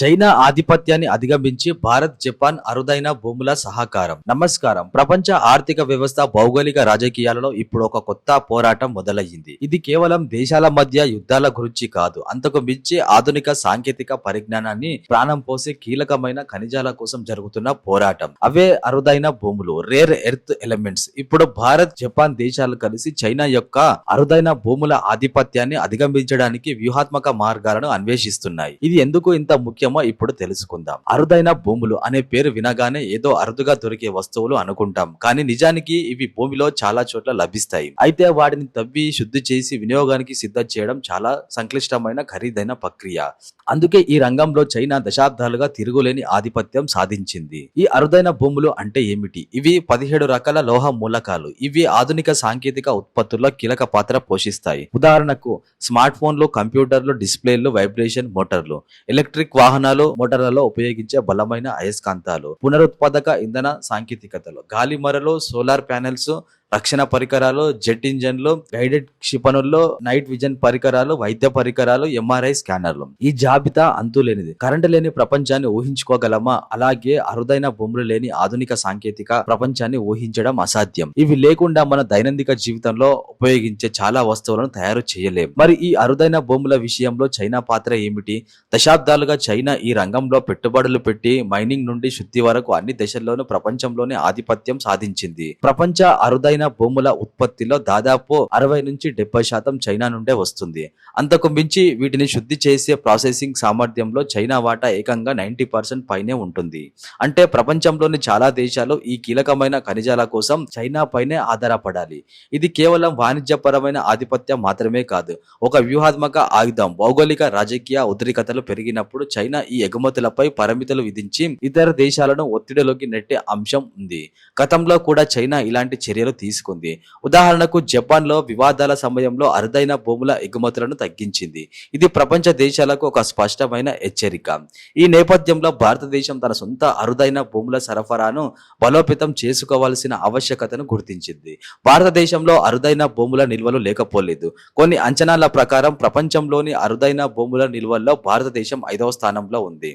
China ఆధిపత్యాన్ని అధిగమించి Bharat Japan అరుదైన భూముల సహకారం. నమస్కారం. ప్రపంచ ఆర్థిక వ్యవస్థ భౌగోళిక రాజకీయాలలో ఇప్పుడు ఒక కొత్త పోరాటం మొదలయ్యింది. ఇది కేవలం దేశాల మధ్య యుద్ధాల గురించి కాదు. అంతకు మించి ఆధునిక సాంకేతిక పరిజ్ఞానాన్ని ప్రాణం పోసే కీలకమైన ఖనిజాల కోసం జరుగుతున్న పోరాటం. అవే అరుదైన భూములు రేర్ ఎర్త్ ఎలిమెంట్స్ ఇప్పుడు భారత్ జపాన్ దేశాలు కలిసి చైనా యొక్క అరుదైన భూముల ఆధిపత్యాన్ని అధిగమించడానికి వ్యూహాత్మక మార్గాలను అన్వేషిస్తున్నాయి. ఇది ఎందుకు ఇంత ముఖ్యం? ముఖ్యమో ఇప్పుడు తెలుసుకుందాం. అరుదైన భూములు అనే పేరు వినగానే ఏదో అరుదుగా దొరికే వస్తువులు అనుకుంటాం. కానీ నిజానికి ఇవి భూమిలో చాలా చోట్ల లభిస్తాయి. అయితే వాటిని తవ్వి శుద్ధి చేసి వినియోగానికి సిద్ధం చేయడం చాలా సంక్లిష్టమైన ఖరీదైన ప్రక్రియ. అందుకే ఈ రంగంలో చైనా దశాబ్దాలుగా తిరుగులేని ఆధిపత్యం సాధించింది. ఈ అరుదైన భూములు అంటే ఏమిటి? ఇవి పదిహేడు రకాల లోహ మూలకాలు. ఇవి ఆధునిక సాంకేతిక ఉత్పత్తుల్లో కీలక పాత్ర పోషిస్తాయి. ఉదాహరణకు స్మార్ట్ ఫోన్లు కంప్యూటర్లు డిస్ప్లేలు వైబ్రేషన్ మోటార్లు ఎలక్ట్రిక్ వాహనాలు మోటార్లలో ఉపయోగించే బలమైన అయస్కాంతాలు పునరుత్పాదక ఇంధన సాంకేతికతలు గాలి మరలు సోలార్ ప్యానెల్స్ రక్షణ పరికరాలు జెట్ ఇంజన్లు గైడెడ్ క్షిపణుల్లో నైట్ విజన్ పరికరాలు వైద్య పరికరాలు ఎంఆర్ఐ స్కానర్లు. ఈ జాబితా అంతు లేనిది కరెంటు లేని ప్రపంచాన్ని ఊహించుకోగలమా? అలాగే అరుదైన భూములు లేని ఆధునిక సాంకేతిక ప్రపంచాన్ని ఊహించడం అసాధ్యం. ఇవి లేకుండా మన దైనందిక జీవితంలో ఉపయోగించే చాలా వస్తువులను తయారు చేయలేం. మరి ఈ అరుదైన భూముల విషయంలో చైనా పాత్ర ఏమిటి? దశాబ్దాలుగా చైనా ఈ రంగంలో పెట్టుబడులు పెట్టి మైనింగ్ నుండి శుద్ధి వరకు అన్ని దశల్లోనూ ప్రపంచంలోనే ఆధిపత్యం సాధించింది. ప్రపంచ అరుదైన భూముల ఉత్పత్తిలో దాదాపు అరవై నుంచి డెబ్బై శాతం చైనా నుండే వస్తుంది. అంతకు మించి వీటిని శుద్ధి చేసే ప్రాసెసింగ్ సామర్థ్యంలో చైనా వాటా ఏకంగా నైన్టీ పర్సెంట్ పైనే ఉంటుంది. అంటే ప్రపంచంలోని చాలా దేశాలు ఈ కీలకమైన ఖనిజాల కోసం చైనా పైనే ఆధారపడాలి. ఇది కేవలం వాణిజ్యపరమైన ఆధిపత్యం మాత్రమే కాదు. ఒక వ్యూహాత్మక ఆయుధం భౌగోళిక రాజకీయ ఉద్రికతలు పెరిగినప్పుడు చైనా ఈ ఎగుమతులపై పరిమితులు విధించి ఇతర దేశాలను ఒత్తిడిలోకి నెట్టే అంశం ఉంది. గతంలో కూడా చైనా ఇలాంటి చర్యలు తీసుకుంది. ఉదాహరణకు జపాన్లో వివాదాల సమయంలో అరుదైన భూముల ఎగుమతులను తగ్గించింది. ఇది ప్రపంచ దేశాలకు ఒక స్పష్టమైన హెచ్చరిక. ఈ నేపథ్యంలో భారతదేశం తన సొంత అరుదైన భూముల సరఫరాను బలోపేతం చేసుకోవాల్సిన ఆవశ్యకతను గుర్తించింది. భారతదేశంలో అరుదైన భూముల నిల్వలు లేకపోలేదు. కొన్ని అంచనాల ప్రకారం ప్రపంచంలోని అరుదైన భూముల నిల్వల్లో భారతదేశం ఐదవ స్థానంలో ఉంది.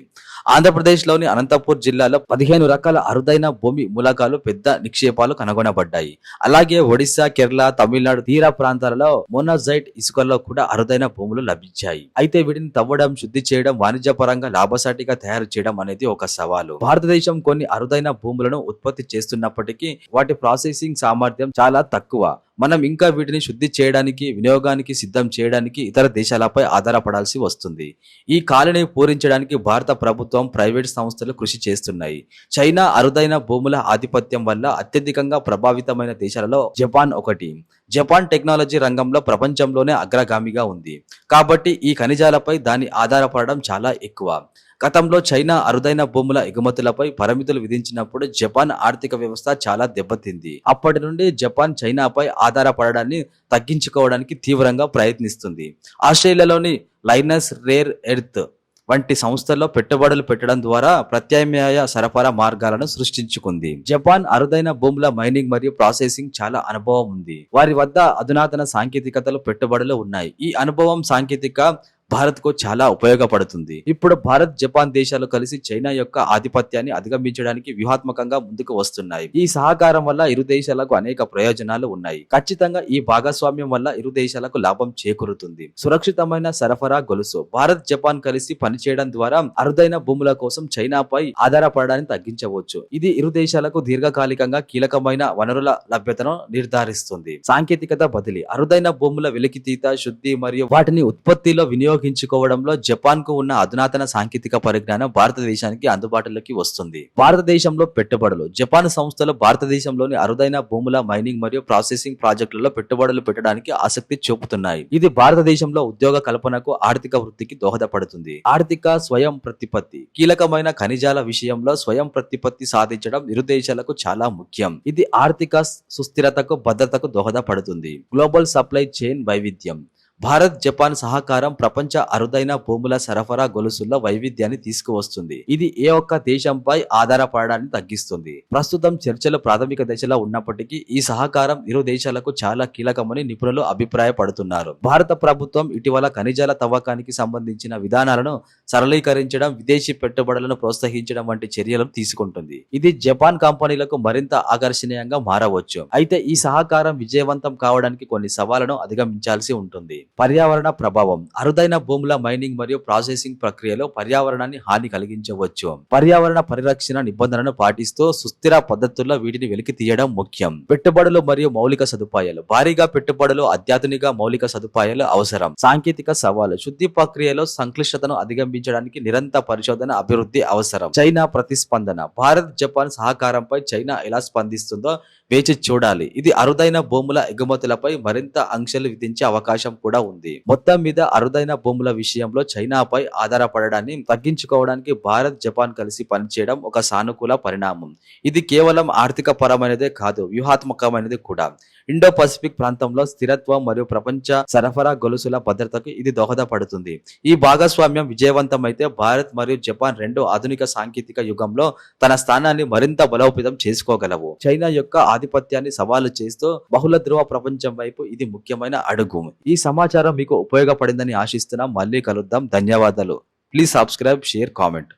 ఆంధ్రప్రదేశ్లోని అనంతపూర్ జిల్లాలో పదిహేను రకాల అరుదైన భూమి మూలకాలు పెద్ద నిక్షేపాలు కనుగొనబడ్డాయి. అలాగే ఒడిశా కేరళ తమిళనాడు తీర ప్రాంతాలలో మోనాజైట్ ఇసుకల్లో కూడా అరుదైన భూములు లభించాయి. అయితే వీటిని తవ్వడం శుద్ధి చేయడం వాణిజ్య పరంగా లాభసాటిగా తయారు చేయడం అనేది ఒక సవాలు. భారతదేశం కొన్ని అరుదైన భూములను ఉత్పత్తి చేస్తున్నప్పటికీ వాటి ప్రాసెసింగ్ సామర్థ్యం చాలా తక్కువ. మనం ఇంకా వీటిని శుద్ధి చేయడానికి వినియోగానికి సిద్ధం చేయడానికి ఇతర దేశాలపై ఆధారపడాల్సి వస్తుంది. ఈ ఖాళీని పూరించడానికి భారత ప్రభుత్వం ప్రైవేట్ సంస్థలు కృషి చేస్తున్నాయి. చైనా అరుదైన భూముల ఆధిపత్యం వల్ల అత్యధికంగా ప్రభావితమైన దేశాలలో జపాన్ ఒకటి. జపాన్ టెక్నాలజీ రంగంలో ప్రపంచంలోనే అగ్రగామిగా ఉంది. కాబట్టి ఈ ఖనిజాలపై దాని ఆధారపడడం చాలా ఎక్కువ. గతంలో చైనా అరుదైన భూముల ఎగుమతులపై పరిమితులు విధించినప్పుడు జపాన్ ఆర్థిక వ్యవస్థ చాలా దెబ్బతింది. అప్పటి నుండి జపాన్ చైనాపై ఆధారపడడాన్ని తగ్గించుకోవడానికి తీవ్రంగా ప్రయత్నిస్తుంది. ఆస్ట్రేలియాలోని లైనస్ రేర్ ఎర్త్ వంటి సంస్థల్లో పెట్టుబడులు పెట్టడం ద్వారా ప్రత్యామ్నాయ సరఫరా మార్గాలను సృష్టించుకుంది. జపాన్ అరుదైన భూముల మైనింగ్ మరియు ప్రాసెసింగ్ చాలా అనుభవం ఉంది. వారి వద్ద అధునాతన సాంకేతికతలు పెట్టుబడులు ఉన్నాయి. ఈ అనుభవం సాంకేతిక భారత్కు చాలా ఉపయోగపడుతుంది. ఇప్పుడు భారత్ జపాన్ దేశాలు కలిసి చైనా యొక్క ఆధిపత్యాన్ని అధిగమించడానికి వ్యూహాత్మకంగా ముందుకు వస్తున్నాయి. ఈ సహకారం వల్ల ఇరు దేశాలకు అనేక ప్రయోజనాలు ఉన్నాయి. ఖచ్చితంగా ఈ భాగస్వామ్యం వల్ల ఇరు దేశాలకు లాభం చేకూరుతుంది. సురక్షితమైన సరఫరా గొలుసు. భారత్ జపాన్ కలిసి పనిచేయడం ద్వారా అరుదైన భూముల కోసం చైనాపై ఆధారపడడాన్ని తగ్గించవచ్చు. ఇది ఇరు దేశాలకు దీర్ఘకాలికంగా కీలకమైన వనరుల లభ్యతను నిర్ధారిస్తుంది. సాంకేతికత బదిలీ. అరుదైన భూముల వెలికితీత శుద్ధి మరియు వాటిని ఉత్పత్తిలో వినియోగించుకోవడంలో జపాన్కు ఉన్న అధునాతన సాంకేతిక పరిజ్ఞానం భారతదేశానికి అందుబాటులోకి వస్తుంది. భారతదేశంలో పెట్టుబడులు. జపాన్ సంస్థలు భారతదేశంలోని అరుదైన భూముల మైనింగ్ మరియు ప్రాసెసింగ్ ప్రాజెక్టులలో పెట్టుబడులు పెట్టడానికి ఆసక్తి చూపుతున్నాయి. ఇది భారతదేశంలో ఉద్యోగ కల్పనకు ఆర్థిక వృద్ధికి దోహదపడుతుంది. ఆర్థిక స్వయం ప్రతిపత్తి. కీలకమైన ఖనిజాల విషయంలో స్వయం ప్రతిపత్తి సాధించడం ఇరు దేశాలకు చాలా ముఖ్యం. ఇది ఆర్థిక సుస్థిరతకు భద్రతకు దోహదపడుతుంది. గ్లోబల్ సప్లై చైన్ వైవిధ్యం. భారత్ జపాన్ సహకారం ప్రపంచ అరుదైన భూముల సరఫరా గొలుసుల్లో వైవిధ్యాన్ని తీసుకువస్తుంది. ఇది ఏ ఒక్క దేశంపై ఆధారపడడాన్ని తగ్గిస్తుంది. ప్రస్తుతం చర్చలు ప్రాథమిక దశలో ఉన్నప్పటికీ ఈ సహకారం ఇరు దేశాలకు చాలా కీలకమని నిపుణులు అభిప్రాయపడుతున్నారు. భారత ప్రభుత్వం ఇటీవల ఖనిజాల తవ్వకానికి సంబంధించిన విధానాలను సరళీకరించడం విదేశీ పెట్టుబడులను ప్రోత్సహించడం వంటి చర్యలను తీసుకుంటుంది. ఇది జపాన్ కంపెనీలకు మరింత ఆకర్షణీయంగా మారవచ్చు. అయితే ఈ సహకారం విజయవంతం కావడానికి కొన్ని సవాళ్ళను అధిగమించాల్సి ఉంటుంది. పర్యావరణ ప్రభావం అరుదైన భూముల మైనింగ్ మరియు ప్రాసెసింగ్ ప్రక్రియలో పర్యావరణాన్ని హాని కలిగించవచ్చు. పర్యావరణ పరిరక్షణ నిబంధనలను పాటిస్తూ సుస్థిర పద్ధతుల్లో వీటిని వెలికి తీయడం ముఖ్యం. పెట్టుబడులు మరియు మౌలిక సదుపాయాలు. భారీగా పెట్టుబడులు అత్యాధునిక మౌలిక సదుపాయాలు అవసరం. సాంకేతిక సవాలు. శుద్ధి ప్రక్రియలో సంక్లిష్టతను అధిగమించడానికి నిరంతర పరిశోధన అభివృద్ధి అవసరం. చైనా ప్రతిస్పందన. భారత్ జపాన్ సహకారంపై చైనా ఎలా స్పందిస్తుందో వేచి చూడాలి. ఇది అరుదైన భూముల ఎగుమతులపై మరింత ఆంక్షలు విధించే అవకాశం కూడా కూడా ఉంది. మొత్తం మీద అరుదైన భూముల విషయంలో చైనాపై ఆధారపడడాన్ని తగ్గించుకోవడానికి భారత్ జపాన్ కలిసి పనిచేయడం ఒక సానుకూల పరిణామం. ఇది కేవలం ఆర్థిక పరమైనదే కాదు వ్యూహాత్మకమైనది కూడా. ఇండో పసిఫిక్ ప్రాంతంలో స్థిరత్వం మరియు ప్రపంచ సరఫరా గొలుసుల భద్రతకు ఇది దోహదపడుతుంది. ఈ భాగస్వామ్యం విజయవంతమైతే భారత్ మరియు జపాన్ రెండు ఆధునిక సాంకేతిక యుగంలో తన స్థానాన్ని మరింత బలోపేతం చేసుకోగలవు. చైనా యొక్క ఆధిపత్యాన్ని సవాలు చేస్తూ బహుళ ధ్రువ ప్రపంచం వైపు ఇది ముఖ్యమైన అడుగు. ఈ సమాచారం మీకు ఉపయోగపడిందని ఆశిస్తున్నాం మళ్ళీ కలుద్దాం. ధన్యవాదాలు. Please subscribe share comment.